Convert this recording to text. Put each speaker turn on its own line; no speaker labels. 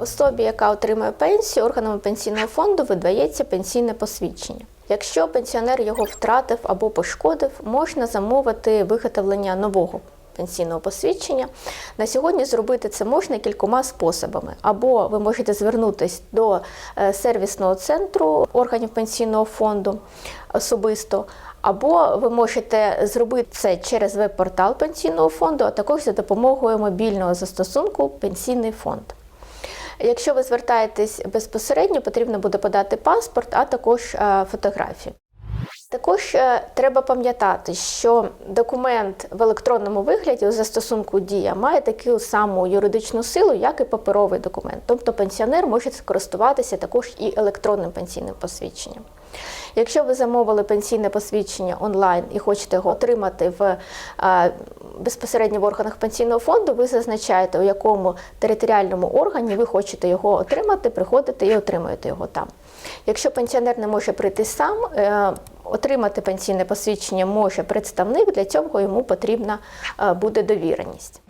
Особі, яка отримує пенсію, органами пенсійного фонду видається пенсійне посвідчення. Якщо пенсіонер його втратив або пошкодив, можна замовити виготовлення нового пенсійного посвідчення. На сьогодні зробити це можна кількома способами. Або ви можете звернутися до е, сервісного центру органів пенсійного фонду особисто, або ви можете зробити це через веб-портал пенсійного фонду, а також за допомогою мобільного застосунку Пенсійний фонд. Якщо ви звертаєтесь безпосередньо, потрібно буде подати паспорт, а також фотографії. фотографію. Також е, треба пам'ятати, що документ в електронному вигляді у застосунку Дія має таку саму юридичну силу, як і паперовий документ. Тобто пенсіонер може користуватися також і електронним пенсійним посвідченням. Якщо ви замовили пенсійне посвідчення онлайн і хочете його отримати в е, безпосередньо в органах пенсійного фонду, ви зазначаєте, у якому територіальному органі ви хочете його отримати, приходите і отримуєте його там. Якщо пенсіонер не може прийти сам, е, отримати пенсійне посвідчення може представник, для цього йому потрібна е, буде довіреність.